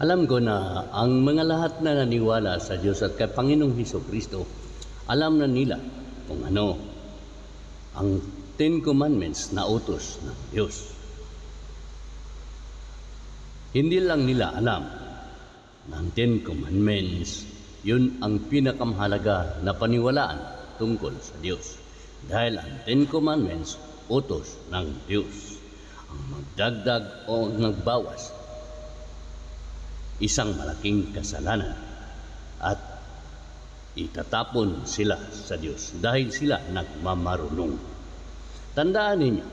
Alam ko na ang mga lahat na naniwala sa Diyos at kay Panginoong Heso Kristo, alam na nila kung ano ang Ten Commandments na utos ng Diyos. Hindi lang nila alam na ang Ten Commandments, yun ang pinakamahalaga na paniwalaan tungkol sa Diyos. Dahil ang Ten Commandments, utos ng Diyos. Ang magdagdag o nagbawas, isang malaking kasalanan at itatapon sila sa Diyos dahil sila nagmamarunong. Tandaan ninyo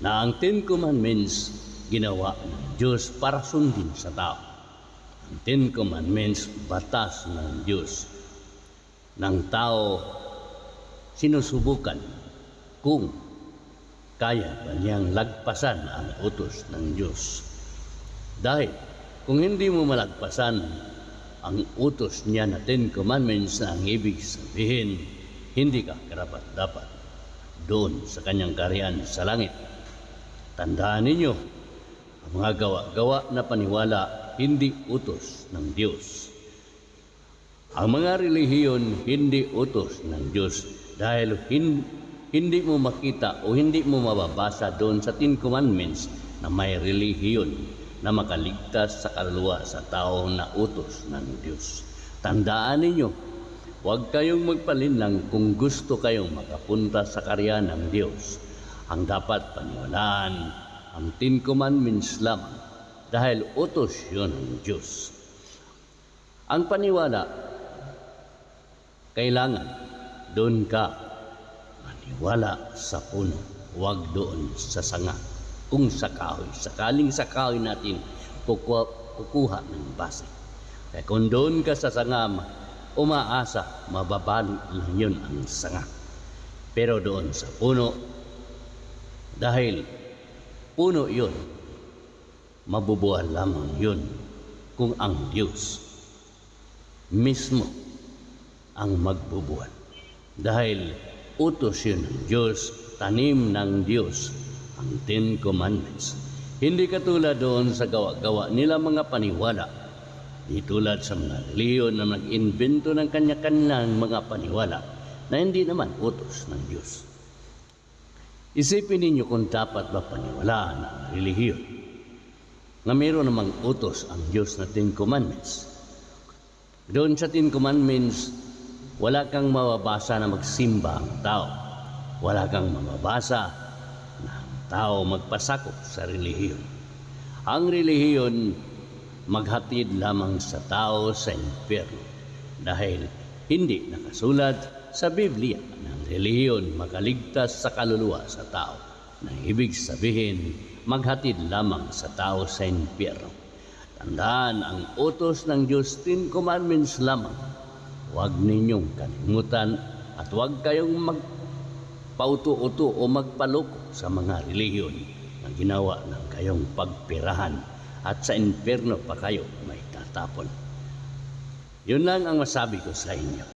na ang Ten Commandments ginawa ng Diyos para sundin sa tao. Ang Ten Commandments, batas ng Diyos ng tao sinusubukan kung kaya ba niyang lagpasan ang utos ng Diyos. Dahil kung hindi mo malagpasan ang utos niya na Ten Commandments na ang ibig sabihin, hindi ka karapat dapat doon sa kanyang kariyan sa langit. Tandaan ninyo, ang mga gawa-gawa na paniwala hindi utos ng Diyos. Ang mga relihiyon hindi utos ng Diyos dahil hin- hindi mo makita o hindi mo mababasa doon sa Ten Commandments na may relihiyon na makaligtas sa kaluluwa sa tao na utos ng Diyos. Tandaan ninyo, huwag kayong magpalinlang kung gusto kayong makapunta sa karya ng Diyos. Ang dapat paniwalaan ang Ten Commandments lamang dahil utos yun ng Diyos. Ang paniwala, kailangan doon ka maniwala sa puno, huwag doon sa sanga. Kung sa kahoy, sakaling sa kahoy natin kukuha, kukuha ng base. Kaya kung doon ka sa sanga, umaasa, mababali lang yun ang sanga. Pero doon sa puno, dahil puno yun, mabubuhay lamang yun kung ang Diyos mismo ang magbubuhat. Dahil utos yun ng Diyos, tanim ng Diyos, ang Ten Commandments. Hindi katulad doon sa gawa-gawa nila mga paniwala. Di tulad sa mga reliyon na nag-invento ng kanya-kanyang mga paniwala na hindi naman utos ng Diyos. Isipin ninyo kung dapat ba paniwalaan ang relihiyon na mayroon namang utos ang Diyos na Ten Commandments. Doon sa Ten Commandments, wala kang mababasa na magsimba ang tao. Wala kang mababasa tao magpasakop sa relihiyon. Ang relihiyon maghatid lamang sa tao sa impyerno dahil hindi nakasulat sa Biblia ang relihiyon makaligtas sa kaluluwa sa tao na ibig sabihin maghatid lamang sa tao sa impyerno. Tandaan ang utos ng Diyos, Ten Commandments lamang. Huwag ninyong kalimutan at huwag kayong magpauto-uto o magpaloko sa mga relihiyon na ginawa ng kayong pagpirahan at sa impyerno pa kayo may tatapon. Yun lang ang masabi ko sa inyo.